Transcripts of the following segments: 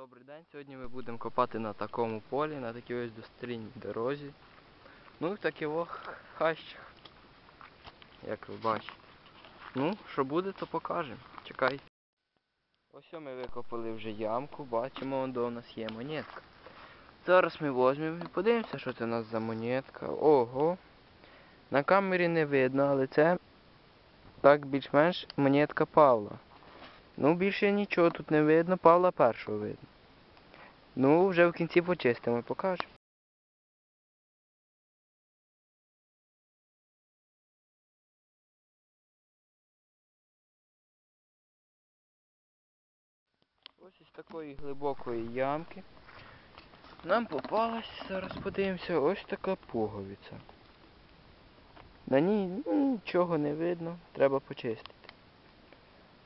Добрий день. Сьогодні ми будемо копати на такому полі, на такій ось дострільній дорозі. Ну і такі ох хащах. Як ви бачите. Ну, що буде, то покажемо. Чекайте. Ось ми викопали вже ямку, бачимо, до у нас є монетка. Зараз ми візьмемо і подивимося, що це у нас за монетка. Ого. На камері не видно, але це так більш-менш монетка Павла. Ну, більше нічого тут не видно, Павла першого видно. Ну, вже в кінці почистимо покажемо. Ось із такої глибокої ямки. Нам попалась, зараз подивимося, ось така пуговиця. На ній нічого не видно, треба почистити.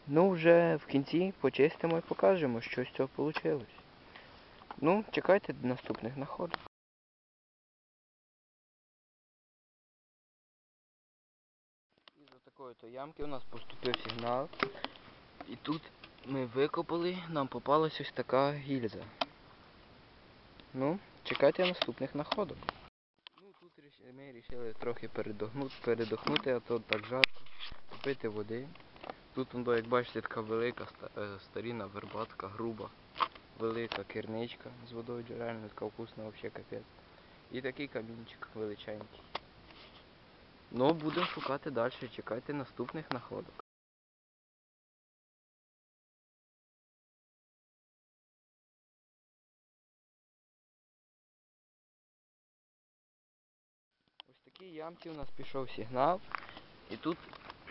Ну, вже в кінці почистимо і покажемо, що з цього вийшло. Ну, чекайте наступних находок. Із такої то ямки у нас поступив сигнал. І тут ми викопали, нам попалась ось така гільза. Ну, чекайте наступних находок. Ну, тут ми вирішили трохи передохнути, передохнути, а то так жарко. Попити води. Тут, воно, як бачите, така велика е, старінна верба, така груба, велика керничка з водою джерельною, така вкусна взагалі капець. І такий камінчик величенький. Ну, будемо шукати далі, чекайте наступних находок. Ось такій ямці у нас пішов сигнал. І тут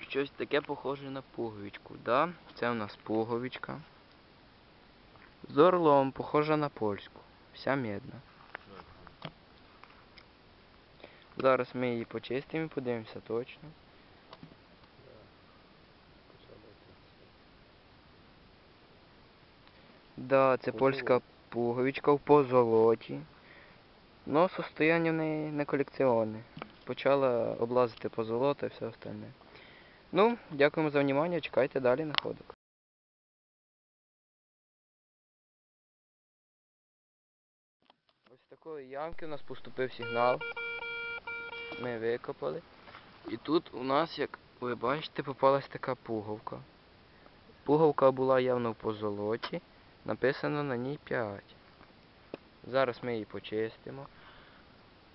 щось таке похоже на пуговичку. Да? Це у нас пуговичка. З орлом, похожа на польську. Вся медна. Зараз ми її почистимо і подивимося точно. Да, це польська пуговичка в позолоті. Но состояние в неї не колекціонне. Почала облазити позолота і все остальне. Ну, дякуємо за внимание, чекайте далі находок. З такої ямки у нас поступив сигнал. Ми викопали. І тут у нас, як ви бачите, попалась така пуговка. Пуговка була явно в позолоті. Написано на ній 5. Зараз ми її почистимо.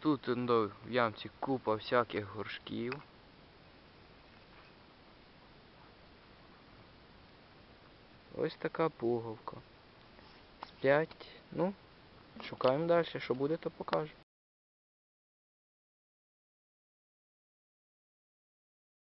Тут в ямці купа всяких горшків. Ось така пуговка. З 5. Ну, шукаємо далі. Що буде, то покажемо.